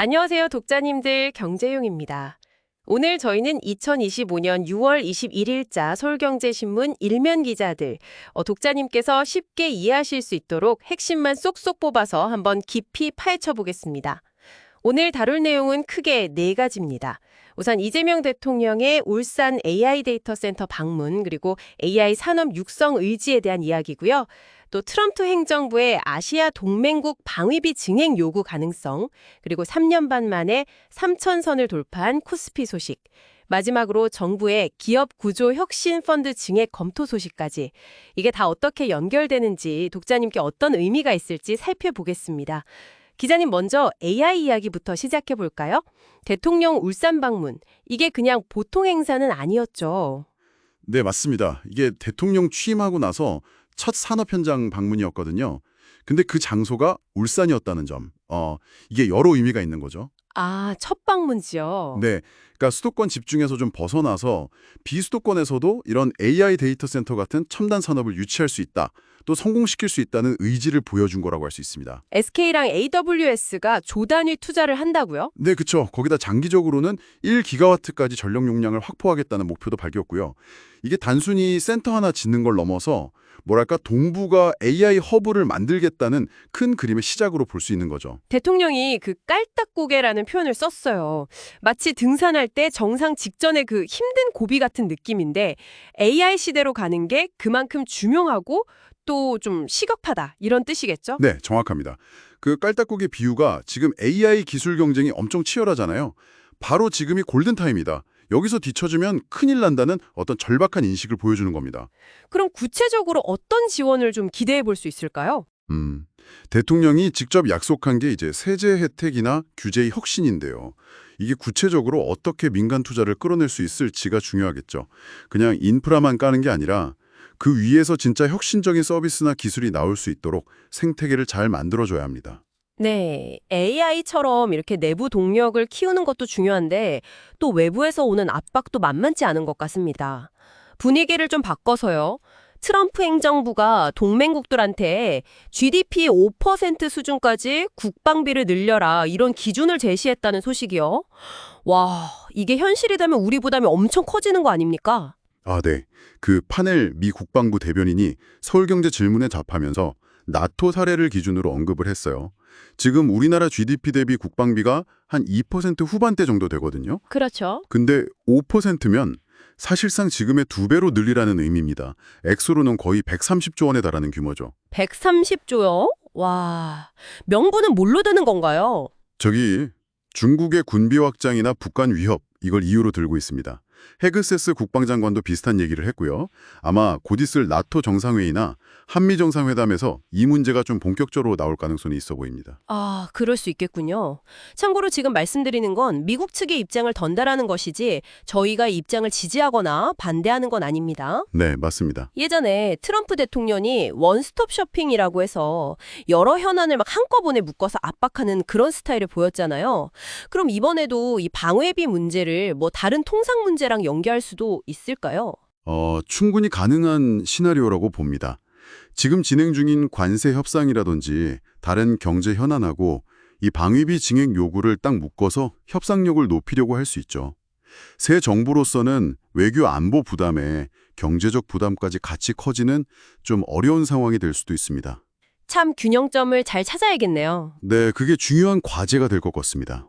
안녕하세요, 독자님들. 경제용입니다. 오늘 저희는 2025년 6월 21일자 서울경제신문 일면 기자들, 어, 독자님께서 쉽게 이해하실 수 있도록 핵심만 쏙쏙 뽑아서 한번 깊이 파헤쳐 보겠습니다. 오늘 다룰 내용은 크게 네 가지입니다. 우선 이재명 대통령의 울산 AI 데이터 센터 방문, 그리고 AI 산업 육성 의지에 대한 이야기고요. 또 트럼프 행정부의 아시아 동맹국 방위비 증액 요구 가능성, 그리고 3년 반 만에 3천선을 돌파한 코스피 소식, 마지막으로 정부의 기업 구조 혁신 펀드 증액 검토 소식까지 이게 다 어떻게 연결되는지 독자님께 어떤 의미가 있을지 살펴보겠습니다. 기자님 먼저 AI 이야기부터 시작해 볼까요? 대통령 울산 방문 이게 그냥 보통 행사는 아니었죠. 네, 맞습니다. 이게 대통령 취임하고 나서 첫 산업 현장 방문이었거든요. 근데 그 장소가 울산이었다는 점. 어, 이게 여러 의미가 있는 거죠. 아, 첫 방문지요. 네. 그러니까 수도권 집중에서 좀 벗어나서 비수도권에서도 이런 AI 데이터 센터 같은 첨단 산업을 유치할 수 있다. 또 성공시킬 수 있다는 의지를 보여준 거라고 할 수 있습니다. SK랑 AWS가 조단위 투자를 한다고요? 네, 그쵸. 거기다 장기적으로는 1기가와트까지 전력 용량을 확보하겠다는 목표도 밝혔고요. 이게 단순히 센터 하나 짓는 걸 넘어서 뭐랄까 동부가 AI 허브를 만들겠다는 큰 그림의 시작으로 볼 수 있는 거죠. 대통령이 그 깔딱고개라는 표현을 썼어요. 마치 등산할 때 정상 직전의 그 힘든 고비 같은 느낌인데 AI 시대로 가는 게 그만큼 중요하고 또 좀 시급하다 이런 뜻이겠죠? 네, 정확합니다. 그 깔딱고개 비유가 지금 AI 기술 경쟁이 엄청 치열하잖아요. 바로 지금이 골든타임이다. 여기서 뒤처지면 큰일 난다는 어떤 절박한 인식을 보여주는 겁니다. 그럼 구체적으로 어떤 지원을 좀 기대해 볼 수 있을까요? 음, 대통령이 직접 약속한 게 이제 세제 혜택이나 규제의 혁신인데요. 이게 구체적으로 어떻게 민간 투자를 끌어낼 수 있을지가 중요하겠죠. 그냥 인프라만 까는 게 아니라 그 위에서 진짜 혁신적인 서비스나 기술이 나올 수 있도록 생태계를 잘 만들어줘야 합니다. 네, AI처럼 이렇게 내부 동력을 키우는 것도 중요한데 또 외부에서 오는 압박도 만만치 않은 것 같습니다. 분위기를 좀 바꿔서요. 트럼프 행정부가 동맹국들한테 GDP 5% 수준까지 국방비를 늘려라 이런 기준을 제시했다는 소식이요. 와, 이게 현실이 되면 우리 부담이 엄청 커지는 거 아닙니까? 아, 네. 그 파넬 미 국방부 대변인이 서울경제 질문에 답하면서 나토 사례를 기준으로 언급을 했어요. 지금 우리나라 GDP 대비 국방비가 한 2% 후반대 정도 되거든요. 그렇죠. 근데 5%면 사실상 지금의 두 배로 늘리라는 의미입니다. 액수로는 거의 130조 원에 달하는 규모죠. 130조요? 와, 명분은 뭘로 드는 건가요? 저기 중국의 군비 확장이나 북한 위협 이걸 이유로 들고 있습니다. 헤그세스 국방장관도 비슷한 얘기를 했고요. 아마 곧 있을 나토 정상회의나 한미 정상회담에서 이 문제가 좀 본격적으로 나올 가능성이 있어 보입니다. 아, 그럴 수 있겠군요. 참고로 지금 말씀드리는 건 미국 측의 입장을 전달하는 것이지 저희가 입장을 지지하거나 반대하는 건 아닙니다. 네, 맞습니다. 예전에 트럼프 대통령이 원스톱 쇼핑이라고 해서 여러 현안을 막 한꺼번에 묶어서 압박하는 그런 스타일을 보였잖아요. 그럼 이번에도 이 방외비 문제를 뭐 다른 통상 문제 랑 연계할 수도 있을까요? 어, 충분히 가능한 시나리오라고 봅니다. 지금 진행 중인 관세 협상이라든지 다른 경제 현안하고 이 방위비 증액 요구를 딱 묶어서 협상력을 높이려고 할 수 있죠. 새 정부로서는 외교 안보 부담에 경제적 부담까지 같이 커지는 좀 어려운 상황이 될 수도 있습니다. 참 균형점을 잘 찾아야겠네요. 네, 그게 중요한 과제가 될 것 같습니다.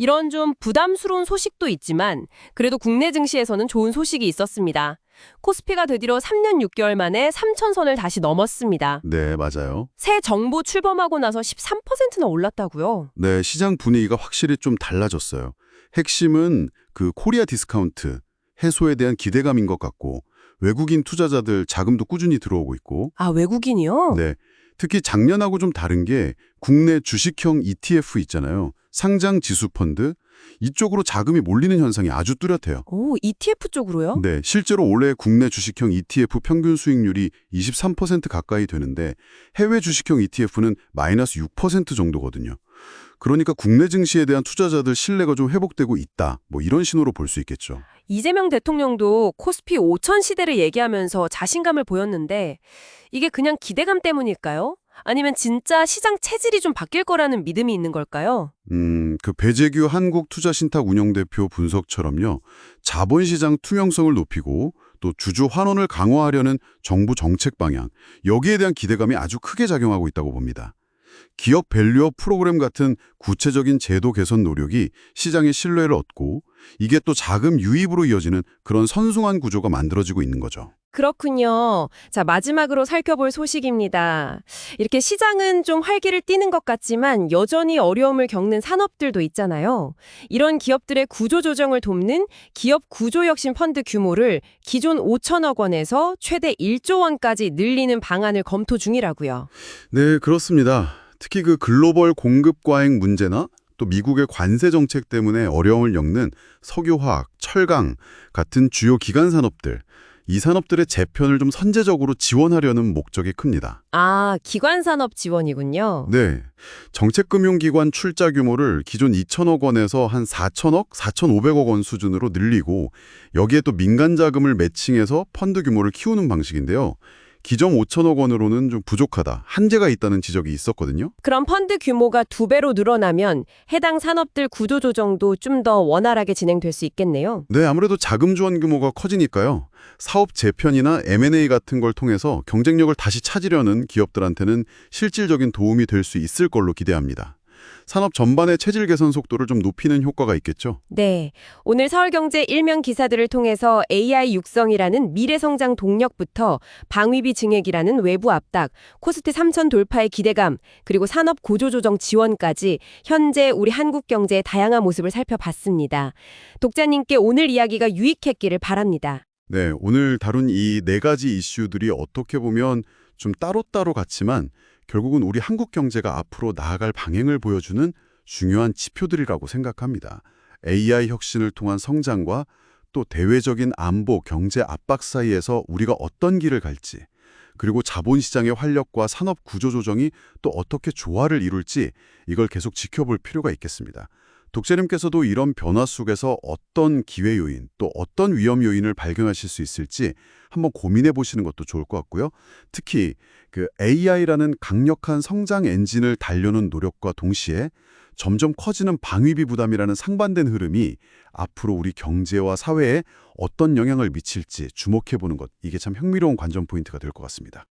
이런 좀 부담스러운 소식도 있지만 그래도 국내 증시에서는 좋은 소식이 있었습니다. 코스피가 드디어 3년 6개월 만에 3천선을 다시 넘었습니다. 네, 맞아요. 새 정부 출범하고 나서 13%나 올랐다고요. 네, 시장 분위기가 확실히 좀 달라졌어요. 핵심은 그 코리아 디스카운트 해소에 대한 기대감인 것 같고 외국인 투자자들 자금도 꾸준히 들어오고 있고 아, 외국인이요? 네, 특히 작년하고 좀 다른 게 국내 주식형 ETF 있잖아요. 상장 지수 펀드 이쪽으로 자금이 몰리는 현상이 아주 뚜렷해요. 오, ETF 쪽으로요? 네, 실제로 올해 국내 주식형 ETF 평균 수익률이 23% 가까이 되는데 해외 주식형 ETF는 마이너스 6% 정도거든요. 그러니까 국내 증시에 대한 투자자들 신뢰가 좀 회복되고 있다. 뭐 이런 신호로 볼 수 있겠죠. 이재명 대통령도 코스피 5천 시대를 얘기하면서 자신감을 보였는데 이게 그냥 기대감 때문일까요? 아니면 진짜 시장 체질이 좀 바뀔 거라는 믿음이 있는 걸까요? 음, 그 배재규 한국투자신탁 운영대표 분석처럼요. 자본시장 투명성을 높이고 또 주주 환원을 강화하려는 정부 정책 방향, 여기에 대한 기대감이 아주 크게 작용하고 있다고 봅니다. 기업 밸류업 프로그램 같은 구체적인 제도 개선 노력이 시장의 신뢰를 얻고 이게 또 자금 유입으로 이어지는 그런 선순환 구조가 만들어지고 있는 거죠. 그렇군요. 자, 마지막으로 살펴볼 소식입니다. 이렇게 시장은 좀 활기를 띠는 것 같지만 여전히 어려움을 겪는 산업들도 있잖아요. 이런 기업들의 구조 조정을 돕는 기업 구조 혁신 펀드 규모를 기존 5천억 원에서 최대 1조 원까지 늘리는 방안을 검토 중이라고요. 네, 그렇습니다. 특히 그 글로벌 공급 과잉 문제나 또 미국의 관세 정책 때문에 어려움을 겪는 석유화학, 철강 같은 주요 기간 산업들, 이 산업들의 재편을 좀 선제적으로 지원하려는 목적이 큽니다. 아, 기관 산업 지원이군요. 네. 정책금융기관 출자 규모를 기존 2천억 원에서 한 4천억, 4,500억 원 수준으로 늘리고 여기에 또 민간 자금을 매칭해서 펀드 규모를 키우는 방식인데요. 기존 5천억 원으로는 좀 부족하다, 한계가 있다는 지적이 있었거든요. 그럼 펀드 규모가 두 배로 늘어나면 해당 산업들 구조 조정도 좀 더 원활하게 진행될 수 있겠네요. 네, 아무래도 자금 지원 규모가 커지니까요. 사업 재편이나 M&A 같은 걸 통해서 경쟁력을 다시 찾으려는 기업들한테는 실질적인 도움이 될 수 있을 걸로 기대합니다. 산업 전반의 체질 개선 속도를 좀 높이는 효과가 있겠죠. 네. 오늘 서울경제 일면 기사들을 통해서 AI 육성이라는 미래 성장 동력부터 방위비 증액이라는 외부 압박, 코스트 3천 돌파의 기대감, 그리고 산업 구조조정 지원까지 현재 우리 한국 경제의 다양한 모습을 살펴봤습니다. 독자님께 오늘 이야기가 유익했기를 바랍니다. 네, 오늘 다룬 이 네 가지 이슈들이 어떻게 보면 좀 따로따로 같지만 결국은 우리 한국 경제가 앞으로 나아갈 방향을 보여주는 중요한 지표들이라고 생각합니다. AI 혁신을 통한 성장과 또 대외적인 안보, 경제 압박 사이에서 우리가 어떤 길을 갈지, 그리고 자본시장의 활력과 산업 구조 조정이 또 어떻게 조화를 이룰지 이걸 계속 지켜볼 필요가 있겠습니다. 독자님께서도 이런 변화 속에서 어떤 기회 요인, 또 어떤 위험 요인을 발견하실 수 있을지 한번 고민해 보시는 것도 좋을 것 같고요. 특히 그 AI라는 강력한 성장 엔진을 달려는 노력과 동시에 점점 커지는 방위비 부담이라는 상반된 흐름이 앞으로 우리 경제와 사회에 어떤 영향을 미칠지 주목해 보는 것, 이게 참 흥미로운 관전 포인트가 될 것 같습니다.